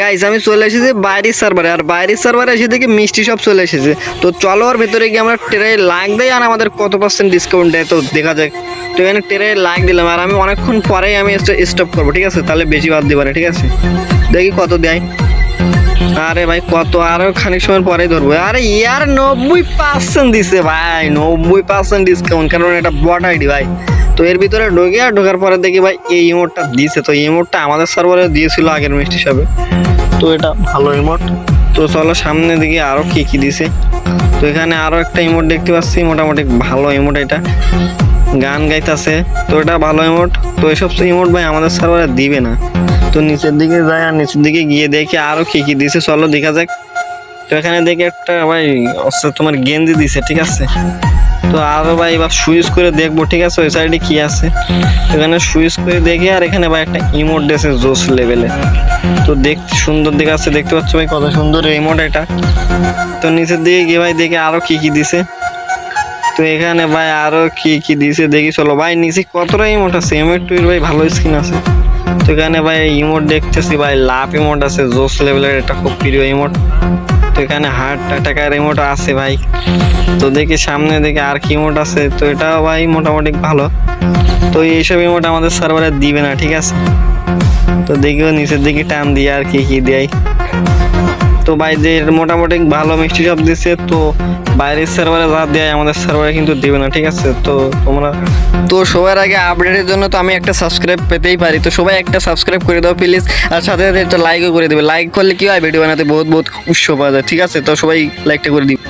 Guys আমি চলে এসেছি বাইরের সার্ভারে আর বাইরের সার্ভারে এসে দেখি মিষ্টি সব চলে এসেছে। তো চলো আর ভেতরে গিয়ে আমরা ট্রেনে লাগ দেয় আর আমাদের কত পার্সেন্ট ডিসকাউন্ট দেয় তো দেখা যাক। তো এখানে ট্রেনে লাগ দিলাম আর আমি অনেকক্ষণ পরেই আমি স্টপ করব, ঠিক আছে? তাহলে বেশি বাদ দিবা ঠিক আছে? দেখি কত দেয়। আরে ভাই, কত আরও খানিক সময় পরেই ধরবো। আরে, ইয়ার নব্বই পার্সেন্ট দিছে ভাই, নব্বই পার্সেন্ট ডিসকাউন্ট কারণ এটা বট আইডি ভাই। তো এর ভিতরে ঢুকে আর ঢোকার পরে দেখি ভাই, এই ইমোটটা দিছে। তো ইমোটটা আমাদের সার্ভারে দিয়েছিল আগের মিষ্টি হিসাবে তো এটা ভালো ইমোট তো চলো সামনে দিকে আরও কি কি দিছে। তো এখানে আরও একটা ইমোট দেখতে পাচ্ছি, মোটামুটি ভালো ইমোট এটা। গান গাইতাছে। তো এটা ভালো ইমোট তো এসব ইমোট ভাই আমাদের সার্ভারে দিবে না। তো নিচের দিকে যায় আর নিচের দিকে গিয়ে দেখি আরও কি কি দিছে। চলো দেখা যাক। তো এখানে দেখে একটা ভাই তোমার গেঞ্জি দিছে, ঠিক আছে? তো আরও ভাই এবার সুইচ করে দেখব, ঠিক আছে? ওই সাইডে কি আছে? এখানে সুইচ করে দেখি আর এখানে ভাই একটা ইমোট দিয়েছে জোস লেভেলে তো দেখতে সুন্দর দিকে আছে দেখতে পাচ্ছ ভাই কত সুন্দর ইমোট এটা। তো নিচের দিকে গিয়ে ভাই দেখে আরও কি কি দিছে। তো এখানে ভাই আরও কি কি দিছে দেখি, চলো। ভাই, নিচে কতটা ইমোট আছে? ইমোট টুইর ভাই ভালো স্কিন আছে। তো এখানে ভাই ইমোট দেখতেছি ভাই, লাভ ইমোট আছে, জোস লেভেলের এটা খুব প্রিয় ইমোট তো এখানে হার্ট টাকার ইমোট আছে ভাই। তো দেখি সামনে দেখি আর কি ইমোট আছে। তো এটাও ভাই মোটামুটি ভালো। তো এইসব ইমোট আমাদের সার্ভারে দিবে না, ঠিক আছে? তো দেখিও নিচের দিকে টান দিয়ে আর কি কি দেয়। তো বাইদের মোটামুটি ভালো মিষ্টি সব দিছে, তো বাইরের সার্ভারে যা দেয় আমাদের সার্ভারে কিন্তু দেবে না, ঠিক আছে? তো তোমরা তো সবার আগে আপডেটের জন্য তো আমি একটা সাবস্ক্রাইব পেতেই পারি, তো সবাই একটা সাবস্ক্রাইব করে দাও প্লিজ আর সাথে সাথে একটা লাইকও করে দেবে। লাইক করলে কি হয় ভিডিও বানাতে বহুত বহুত উৎস পাওয়া যায়, ঠিক আছে? তো সবাই লাইকটা করে দিবে।